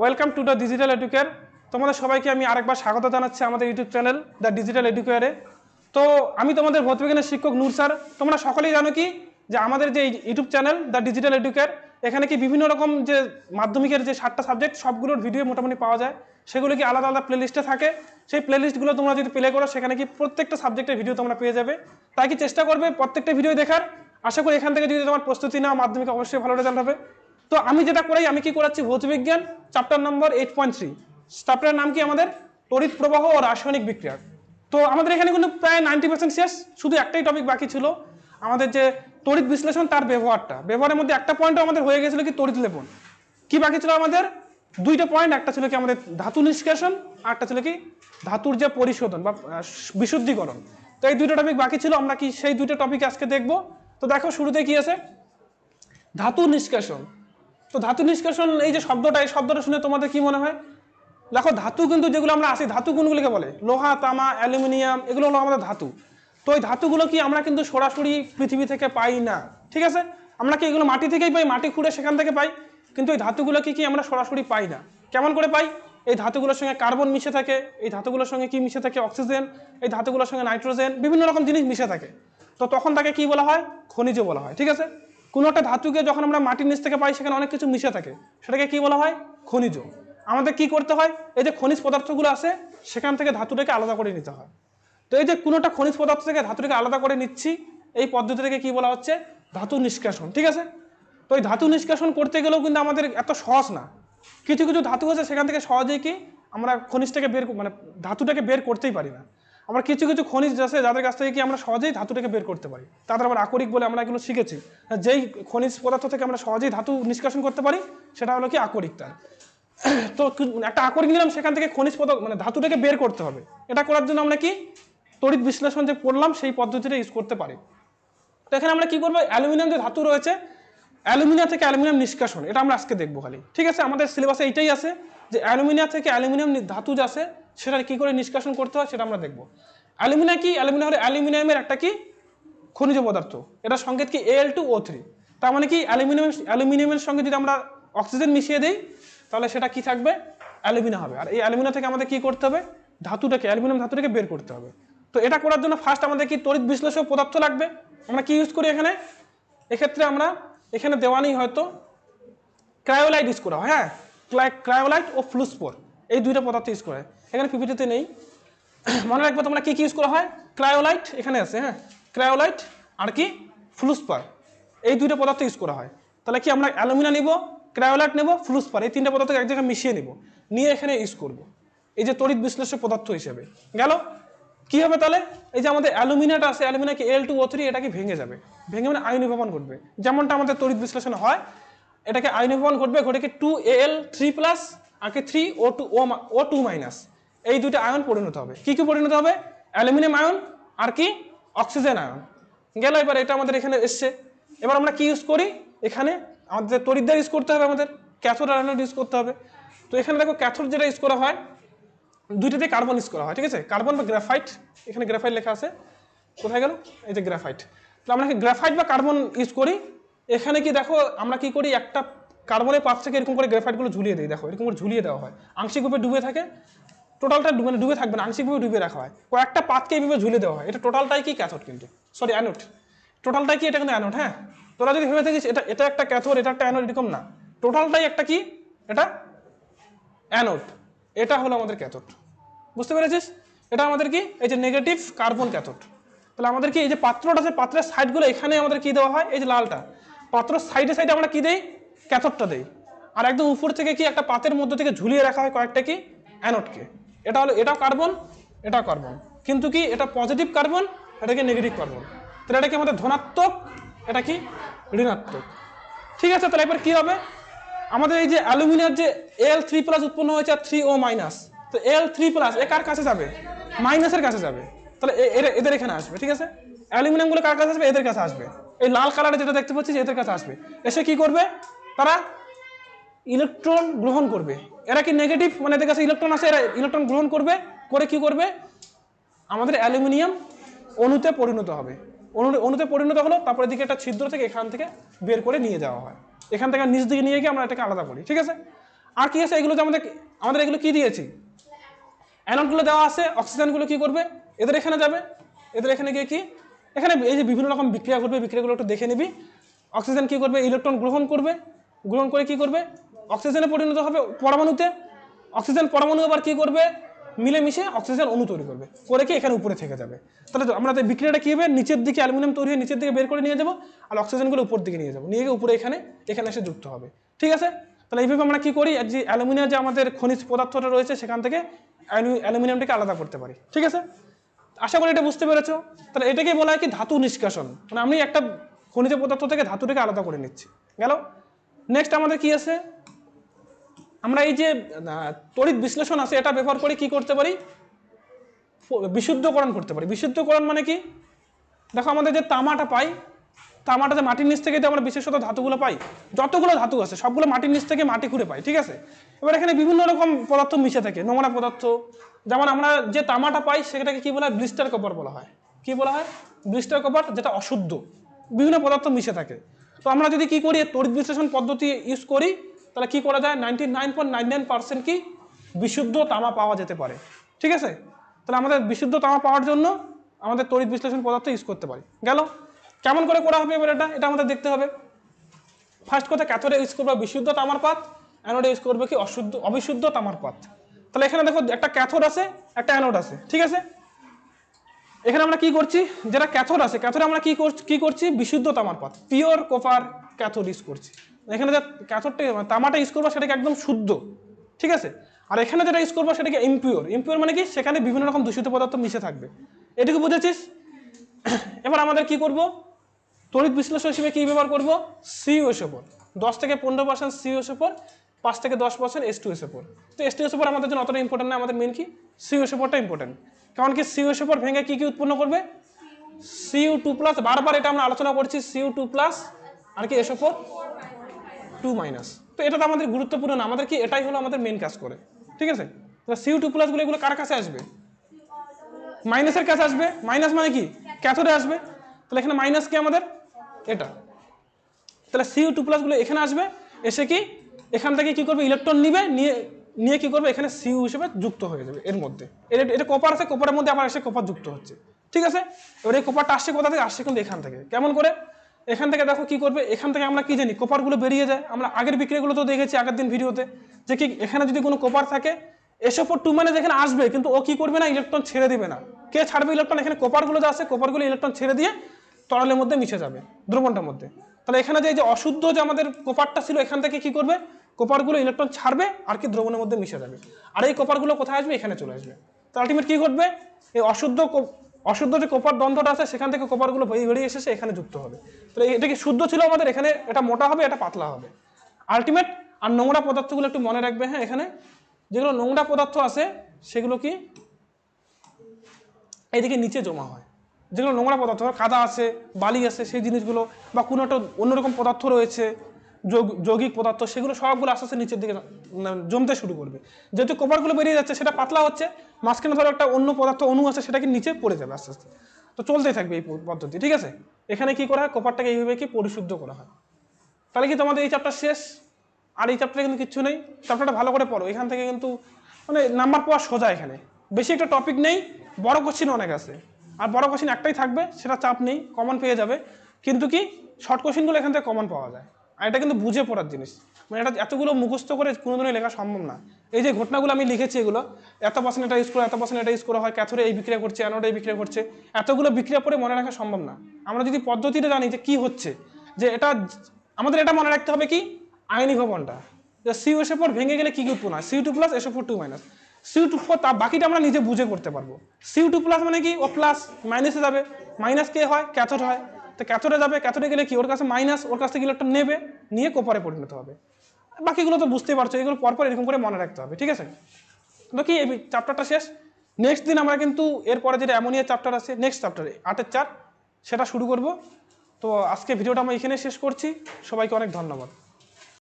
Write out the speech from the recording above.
Welcome to the digital educare তোমাদের সবাইকে আমি আরেকবার স্বাগত জানাচ্ছি আমাদের ইউটিউব চ্যানেল দ্য ডিজিটাল এডুকেয়ারে তো আমি তোমাদের ভৌতবিজ্ঞানের শিক্ষক নূর স্যার। তোমরা সকলেই জানো কি? যে আমাদের যে YouTube channel the digital educare এখানে কি বিভিন্ন রকম যে মাধ্যমিকের যে সাতটা সাবজেক্ট সবগুলোর ভিডিও মোটামুটি পাওয়া যায়। সেগুলো কি আলাদা আলাদা প্লেলিস্টে থাকে? সেই প্লেলিস্টগুলো তোমরা যদি প্লে করো, সেখানে কি প্রত্যেকটা সাবজেক্টের ভিডিও তোমরা পেয়ে যাবে। তাই কি চেষ্টা করবে প্রত্যেকটা ভিডিও দেখার? আশা করি এখান থেকে যদি তোমার প্রস্তুতি নাও, মাধ্যমিকে অবশ্যই ভালো রেজাল্ট হবে। তো আমি যেটা করাই, আমি কি করাচ্ছি? ভৌতবিজ্ঞান chapter number eight point three চ্যাপ্টারের নাম কি আমাদের? তড়িৎ প্রবাহ ও রাসায়নিক বিক্রিয়া তো আমাদের এখানে কিন্তু প্রায় নাইনটি পার্সেন্ট শেষ। শুধু একটাই টপিক বাকি ছিল। আমাদের যে তড়িৎ বিশ্লেষণ, তার ব্যবহারটা। ব্যবহারের মধ্যে একটা পয়েন্টও আমাদের হয়ে গেছিল কি তড়িৎ লেপন। কি বাকি ছিল আমাদের? দুইটা পয়েন্ট একটা ছিল কি আমাদের ধাতু নিষ্কাশন, আর একটা ছিল কি ধাতুর যে পরিশোধন বা বিশুদ্ধিকরণ। তো এই দুইটা টপিক বাকি ছিল, আমরা কি সেই দুইটা টপিক আজকে দেখব। তো দেখো, শুরুতে কি আছে? ধাতু নিষ্কাশন। তো ধাতু নিষ্কাশন, এই যে শব্দটা, এই শব্দটা শুনে তোমাদের কি মনে হয়? দেখো, ধাতু কিন্তু যেগুলো আমরা আসি, ধাতু কোনগুলোকে বলে? লোহা, তামা, অ্যালুমিনিয়াম, এগুলো হলো আমাদের ধাতু। তো এই ধাতুগুলো কি আমরা কিন্তু সরাসরি পৃথিবী থেকে পাই না, ঠিক আছে? আমরা কি এগুলো মাটি থেকেই পাই? মাটি খুঁড়ে সেখান থেকে পাই। কিন্তু এই ধাতুগুলো কি কি আমরা সরাসরি পাই না? কেমন করে পাই? এই ধাতুগুলোর সঙ্গে কার্বন মিশে থাকে, এই ধাতুগুলোর সঙ্গে কি মিশে থাকে? অক্সিজেন, এই ধাতুগুলোর সঙ্গে নাইট্রোজেন, বিভিন্ন রকম জিনিস মিশে থাকে। তো তখন তাকে কি বলা হয়? খনিজ বলা হয়, ঠিক আছে? কোনো একটা ধাতুকে যখন আমরা মাটির নিচ থেকে পাই, সেখানে অনেক কিছু মিশে থাকে। সেটাকে কি বলা হয়? খনিজ। আমাদের কি করতে হয়? এই যে খনিজ পদার্থগুলো আছে, সেখান থেকে ধাতুটাকে আলাদা করে নিতে হয়। তো এই যে কোনোটা খনিজ পদার্থ থেকে ধাতুটাকে আলাদা করে নিচ্ছি, এই পদ্ধতিটাকে কি বলা হচ্ছে? ধাতু নিষ্কাশন, ঠিক আছে? তো এই ধাতু নিষ্কাশন করতে গেলেও কিন্তু আমাদের এত সহজ না। কিছু কিছু ধাতু আছে, সেখান থেকে সহজেই কি আমরা খনিজটাকে বের মানে ধাতুটাকে বের করতেই পারি না। আমরা কিছু কিছু খনিজ আছে যাদের কাছ থেকে কি আমরা সহজেই ধাতুটাকে বের করতে পারি। তাদের আবার আকরিক বলে আমরা এগুলো শিখেছি। যেই খনিজ পদার্থ থেকে আমরা সহজেই ধাতু নিষ্কাশন করতে পারি, সেটা হলো কি আকরিক তার। তো একটা আকরিক নিলাম, সেখান থেকে খনিজ পদার্থ মানে ধাতুটাকে বের করতে হবে। এটা করার জন্য আমরা কি তড়িৎ বিশ্লেষণ যে পড়লাম সেই পদ্ধতিটা ইউজ করতে পারি। তো এখানে আমরা কি করব? অ্যালুমিনিয়াম যে ধাতু রয়েছে অ্যালুমিনিয়াম থেকে অ্যালুমিনিয়াম নিষ্কাশন, এটা আমরা আজকে দেখব খালি। ঠিক আছে? আমাদের সিলেবাসে এইটাই আছে যে অ্যালুমিনিয়াম থেকে অ্যালুমিনিয়াম ধাতু আছে সেটা কি করে নিষ্কাশন করতে হয় সেটা আমরা দেখব। অ্যালুমিনিয়াম কি? অ্যালুমিনিয়াম হলো অ্যালুমিনিয়ামের একটা কি? খনিজ পদার্থ। এটা সংকেত কি? এল টু ও থ্রি তার মানে কি? অ্যালুমিনিয়াম, অ্যালুমিনিয়ামের সঙ্গে যদি আমরা অক্সিজেন মিশিয়ে দিই, তাহলে সেটা কি থাকবে? অ্যালুমিনিয়াম হবে। আর এই অ্যালুমিনিয়াম থেকে আমাদের কি করতে হবে? ধাতুটাকে, অ্যালুমিনিয়াম ধাতুটাকে বের করতে হবে। তো এটা করার জন্য ফার্স্ট আমাদের কি তড়িৎ বিশ্লেষক পদার্থ লাগবে? আমরা কি ইউজ করি এখানে? এক্ষেত্রে আমরা এখানে দেওয়া নেই হয়তো। ক্রায়োলাইট ইউজ করা হয় হ্যাঁ? ক্রায়োলাইট ও ফ্লুসপোর এই দুইটা পদার্থ ইউজ করা হয়। এখানে পিপিটিতে নেই। মনে রাখবে তোমরা কী কী ইউজ করা হয়? ক্রায়োলাইট এখানে আছে হ্যাঁ? ক্রায়োলাইট আর কি? ফ্লুসপার। এই দুইটা পদার্থ ইউজ করা হয়। তাহলে কি আমরা অ্যালুমিনা নিব, ক্রায়োলাইট নেব, ফ্লুসপার, এই তিনটা পদার্থকে এক জায়গায় মিশিয়ে নিব। নিয়ে এখানে ইউজ করব। এই যে তড়িৎ বিশ্লেষক পদার্থ হিসেবে। গেল? কি হবে তাহলে? এই যে আমাদের অ্যালুমিনাটা আছে অ্যালুমিনিয়া কি এল টু ও থ্রি এটাকে ভেঙে যাবে। ভেঙে মানে আয়নীভবন ঘটবে। যেমনটা আমাদের তড়িৎ বিশ্লেষণ হয়, এটাকে আয়নীভবন ঘটবে ঘটে কি টু এল থ্রি প্লাস আর কি three O two O two minus এই দুটো আয়ন পরিণত হবে। কি কি পরিণত হবে? অ্যালুমিনিয়াম আয়ন আর কি? Oxygen ion. গেল এবার এটা আমাদের এখানে এসছে। এবার আমরা কি ইউজ করি? এখানে আমাদের তড়িৎদ্বার ইউজ করতে হবে আমাদের, ক্যাথোড আর ইউজ করতে হবে। তো এখানে দেখো ক্যাথোড যেটা ইউজ করা হয় দুইটাতে কার্বন ইউজ করা হয়, ঠিক আছে? কার্বন বা গ্রাফাইট এখানে গ্রাফাইট লেখা আছে। কোথায় গেল? এই যে গ্রাফাইট তো আমরা গ্রাফাইট বা কার্বন ইউজ করি? এখানে কি দেখো, আমরা কি করি? একটা কার্বনের পাশ থেকে এরকম করে গ্রাফাইটগুলো ঝুলিয়ে দিই। দেখো, এরকম করে ঝুলিয়ে দেওয়া হয়। আংশিক রূপে ডুবে থাকে। টোটালটা ডুবে ডুবে থাকবে না, আংশিকভাবে ডুবে রাখা হয়। কয়েকটা পাতকে এইভাবে ঝুলিয়ে দেওয়া হয়। এটা টোটালটাই কি ক্যাথোড কিন্তু? সরি অ্যানোড টোটালটাই কি? এটা কিন্তু অ্যানোড হ্যাঁ? তোরা যদি ভেবে থাকিস, এটা এটা একটা ক্যাথোড এটা একটা অ্যানোড এরকম না। টোটালটাই একটা কি? এটা অ্যানোড এটা হলো আমাদের ক্যাথোড বুঝতে পেরেছিস? এটা আমাদের কি? এই যে নেগেটিভ কার্বন ক্যাথোড তাহলে আমাদের কি? এই যে পাত্রটা আছে পাত্রের সাইডগুলো এখানে আমাদের কি দেওয়া হয়? এই যে লালটা। পাত্র সাইডে সাইডে আমরা কি দেই? ক্যাথোডটা দেই। আর একদম উপর থেকে কি? একটা পাতের মধ্যে থেকে ঝুলিয়ে রাখা হয় কয়েকটা কি? অ্যানোডকে এটা হলো এটাও কার্বন এটাও কার্বন কিন্তু কি এটা পজিটিভ কার্বন এটা কি নেগেটিভ কার্বন তাহলে এটা কি আমাদের ধনাত্মক, এটা কি ঋণাত্মক? ঠিক আছে, তাহলে এবার কি হবে? আমাদের এই যে অ্যালুমিনিয়ার যে এল থ্রি প্লাস উৎপন্ন হয়েছে আর থ্রি ও মাইনাস তো এল থ্রি প্লাস এ কার কাছে যাবে? মাইনাসের কাছে যাবে। তাহলে এদের এখানে আসবে, ঠিক আছে? অ্যালুমিনিয়ামগুলো কার কাছে আসবে? এদের কাছে আসবে। এই লাল কালারে যেটা দেখতে পাচ্ছি এদের কাছে আসবে। এসে কি করবে? তারা ইলেকট্রন গ্রহণ করবে। এরা কি নেগেটিভ মানে এদের কাছে ইলেকট্রন আছে, এরা ইলেকট্রন গ্রহণ করবে, করে কি করবে? আমাদের অ্যালুমিনিয়াম অণুতে পরিণত হবে। অণু, অণুতে পরিণত হলো তারপরে দিকে একটা ছিদ্র থেকে এখান থেকে বের করে নিয়ে যাওয়া হয়। এখান থেকে নিচ দিকে নিয়ে গিয়ে আমরা এটাকে আলাদা করি, ঠিক আছে? আর কি আছে? এগুলো যে আমাদের আমাদের এগুলো কি দিয়েছি? অ্যাননগুলো দেওয়া আছে অক্সিজেনগুলো কি করবে? এদের এখানে যাবে। এদের এখানে গিয়ে কি? এখানে এই যে বিভিন্ন রকম বিক্রিয়া করবে বিক্রিয়াগুলো একটু দেখে নিবি। অক্সিজেন কি করবে? ইলেকট্রন গ্রহণ করবে। গ্রহণ করে কি করবে? অক্সিজেনে পরিণত হবে পরমাণুতে। অক্সিজেন পরমাণু আবার কি করবে? মিলেমিশে অক্সিজেন অণু তৈরি করবে। করে কি এখানে উপরে থেকে যাবে। তাহলে আমরা বিক্রিয়াটা কী হবে? নিচের দিকে অ্যালুমিনিয়াম তৈরি হয়ে নিচের দিকে বের করে নিয়ে যাব আর অক্সিজেনগুলো উপর দিকে নিয়ে যাব। নিয়ে গিয়ে উপরে এখানে এখানে এসে যুক্ত হবে। ঠিক আছে? তাহলে এইভাবে আমরা কী করি? যে অ্যালুমিনিয়াম যে আমাদের খনিজ পদার্থটা রয়েছে, সেখান থেকে অ্যালু- অ্যালুমিনিয়ামটাকে আলাদা করতে পারি। ঠিক আছে? আশা করি এটা বুঝতে পেরেছ। তাহলে এটাকে বলা হয় কি? ধাতু নিষ্কাশন। মানে আমি একটা খনিজ পদার্থ থেকে ধাতুটাকে আলাদা করে নিচ্ছি। গেল? নেক্সট আমাদের কি আছে? আমরা এই যে তড়িৎ বিশ্লেষণ আছে, এটা ব্যবহার করে কি করতে পারি? বিশুদ্ধকরণ করতে পারি। বিশুদ্ধকরণ মানে কি? দেখো আমাদের যে তামাটা পাই, তামাটা যে মাটির নিচ থেকে যে আমরা বিশেষত ধাতুগুলো পাই, যতগুলো ধাতু আছে, সবগুলো মাটির নিচ থেকে মাটি খুঁড়ে পাই, ঠিক আছে? এবার এখানে বিভিন্ন রকম পদার্থ মিশে থাকে, নোংরা পদার্থ। যেমন আমরা যে তামাটা পাই, সেটাকে কি বলা হয়? ব্লিস্টার কপার বলা হয়। কি বলা হয়? ব্লিস্টার কপার, যেটা অশুদ্ধ। বিভিন্ন পদার্থ মিশে থাকে। তো আমরা যদি কি করি, তড়িৎ বিশ্লেষণ পদ্ধতি ইউজ করি তাহলে কি করা যায়? নাইনটি কি বিশুদ্ধ তামা পাওয়া যেতে পারে। ঠিক আছে? তাহলে আমাদের বিশুদ্ধ তামা পাওয়ার জন্য আমাদের তড়িৎ বিশ্লেষণ পদার্থ ইউজ করতে পারি। গেল? কেমন করে করা হবে এবার এটা? এটা আমাদের দেখতে হবে। ফার্স্ট কথা ক্যাথোডে ইউজ করব বিশুদ্ধ তামার পাত অ্যানোডে ইউজ করবে কি অশুদ্ধ, অবিশুদ্ধ তামার পাত। তাহলে এখানে দেখো, একটা ক্যাথোড আছে, একটা অ্যানোড আছে। ঠিক আছে? এখানে আমরা কি করছি? যেটা ক্যাথোড আছে ক্যাথোডে আমরা কি করছি কি করছি? বিশুদ্ধ তামার পাত পিওর কোপার ক্যাথোড ইউজ করছি। এখানে যে ক্যাথোডটা তামাটা ইউজ করব সেটাকে একদম শুদ্ধ, ঠিক আছে? আর এখানে যেটা ইউজ করব সেটাকে ইম্পিওর ইম্পিওর মানে কি? সেখানে বিভিন্ন রকম দূষিত পদার্থ মিশে থাকবে। এটুকু বুঝেছিস? এবার আমাদের কি করব? তড়িৎ বিশ্লেষণ হিসেবে কি ব্যবহার করব? সিওএসও ফোর দশ থেকে পনেরো পার্সেন্ট সিওএসও ফোর পাঁচ থেকে দশ percent S two SO four তো এস টু এসও ফোর আমাদের জন্য অতটা ইম্পর্টেন্ট না, আমাদের মেন কি? সিওএসও ফোরটা ইম্পর্টেন্ট কারণ কি? সিওএসও ফোর ভেঙে কী কী উৎপন্ন করবে? সিউ টু প্লাস বারবার এটা আমরা আলোচনা করছি সিউ টু প্লাস আর কি এসও ফোর টু মাইনাস তো এটা তো আমাদের গুরুত্বপূর্ণ না আমাদের কি এটাই হলো আমাদের মেন কাজ করে। ঠিক আছে? সিউ টু প্লাসগুলো এগুলো কার কাছে আসবে? মাইনাসের কাছে আসবে। মাইনাস মানে কি? ক্যাথোডে আসবে। তাহলে এখানে মাইনাস কি আমাদের? এটা। তাহলে সিউ টু প্লাসগুলো এখানে আসবে। এসে কি? এখান থেকে কি করবে? ইলেকট্রন নিবে, নিয়ে নিয়ে কি করবে? এখানে সিউ হিসেবে যুক্ত হয়ে যাবে এর মধ্যে। এটা এটা কপার আছে কপারের মধ্যে আবার এসে কপার যুক্ত হচ্ছে। ঠিক আছে? এবার এই কপারটা আসছে কোথা থেকে? আসছে কিন্তু এখান থেকে। কেমন করে? এখান থেকে দেখো কি করবে? এখান থেকে আমরা কি জানি? কপারগুলো বেরিয়ে যায়। আমরা আগের বিক্রিগুলো তো দেখেছি আগের দিন ভিডিওতে। যে কি এখানে যদি কোনো কোপার থাকে, এসব টু মানে যেখানে আসবে, কিন্তু ও কি করবে না? ইলেকট্রন ছেড়ে দিবে না। কে ছাড়বে ইলেকট্রন এখানে কোপারগুলো যে আছে কপারগুলো ইলেকট্রন ছেড়ে দিয়ে তরলের মধ্যে মিশে যাবে, দ্রবণটার মধ্যে। তাহলে এখানে যে যে অশুদ্ধ যে আমাদের কোপারটা ছিল, এখান থেকে কি করবে? কোপারগুলো ইলেকট্রন ছাড়বে আর কি দ্রবণের মধ্যে মিশে যাবে। আর এই কোপারগুলো কোথায় আসবে? এখানে চলে আসবে। তো আলটিমেট কি ঘটবে? এই অশুদ্ধ অশুদ্ধ যে কোপার দ্বন্দ্বটা আছে, সেখান থেকে কোপারগুলো বেরিয়ে বেরিয়ে এসেছে, এখানে যুক্ত হবে। তাহলে এটা কি শুদ্ধ ছিল আমাদের? এখানে এটা মোটা হবে, এটা পাতলা হবে। আলটিমেট আর নোংরা পদার্থগুলো একটু মনে রাখবে হ্যাঁ এখানে। যেগুলো নোংরা পদার্থ আছে, সেগুলো কি? এইদিকে নিচে জমা হয়। যেগুলো নোংরা পদার্থ কাদা আছে, বালি আছে, সেই জিনিসগুলো বা কোনো একটা অন্যরকম পদার্থ রয়েছে যৌগিক পদার্থ, সেগুলো সবগুলো আস্তে আস্তে নিচের দিকে জমতে শুরু করবে। যেহেতু কপারগুলো বেরিয়ে যাচ্ছে, সেটা পাতলা হচ্ছে, মাঝখানে ধরো একটা অন্য পদার্থ অণু আছে সেটাকে নিচে পড়ে যাবে আস্তে আস্তে। তো চলতেই থাকবে এই পদ্ধতি, ঠিক আছে? এখানে কি করা হয়? কপারটাকে এইভাবে কি পরিশুদ্ধ করা হয়। তাহলে কি তোমাদের এই চ্যাপ্টার শেষ। আর এই চ্যাপ্টারে কিন্তু কিচ্ছু নেই। চ্যাপ্টারটা ভালো করে পড়ো। এখান থেকে কিন্তু মানে নাম্বার পাওয়া সোজা এখানে। বেশি একটা টপিক নেই। বড় কোশ্চিন অনেক আছে। আর বড় কোশ্চিন একটাই থাকবে, সেটা চাপ নেই। কমন পেয়ে যাবে। কিন্তু কি? শর্ট কোশ্চিনগুলো এখান থেকে কমন পাওয়া যায়। আর এটা কিন্তু বুঝে পড়ার জিনিস। মানে এটা এতগুলো মুখস্থ করে কোনোদিনই লেখা সম্ভব না। এই যে ঘটনাগুলো আমি লিখেছি এগুলো, এত পার্সেন্ট এটা ইউজ করে, এত পার্সেন্ট এটা ইউজ করা হয় ক্যাথরে এই বিক্রিয়া করছে অ্যানোডে এই বিক্রিয়া করছে, এতগুলো বিক্রিয়া পরে মনে রাখা সম্ভব না। আমরা যদি পদ্ধতিটা জানি যে কি হচ্ছে, যে এটা আমাদের এটা মনে রাখতে হবে কি? আয়নিক ভবনটা। যে সিউ এসে পর ভেঙে গেলে কি কি উৎপন্ন হয় CU two plus SO four two minus CU two four তা বাকিটা আমরা নিজে বুঝে করতে পারব। সিউ টু প্লাস মানে কি? ও প্লাস মাইনাসে যাবে। মাইনাস কে হয় ক্যাথোড হয়। তো ক্যাথোডে যাবে ক্যাথোডে গেলে কি? ওর কাছে মাইনাস ওর কাছ থেকে ইলেকট্রন নেবে, নিয়ে কোপারে পরিণত হবে। বাকিগুলো তো বুঝতেই পারছ, এগুলো পরপর এরকম করে মনে রাখতে হবে, ঠিক আছে? তো কি, এই চ্যাপ্টারটা শেষ? নেক্সট দিন আমরা কিন্তু এরপরে যেটা অ্যামোনিয়া চ্যাপ্টার আছে নেক্সট চ্যাপ্টারে আটের চার, সেটা শুরু করব। তো আজকে ভিডিওটা আমরা এখানে শেষ করছি। সবাইকে অনেক ধন্যবাদ।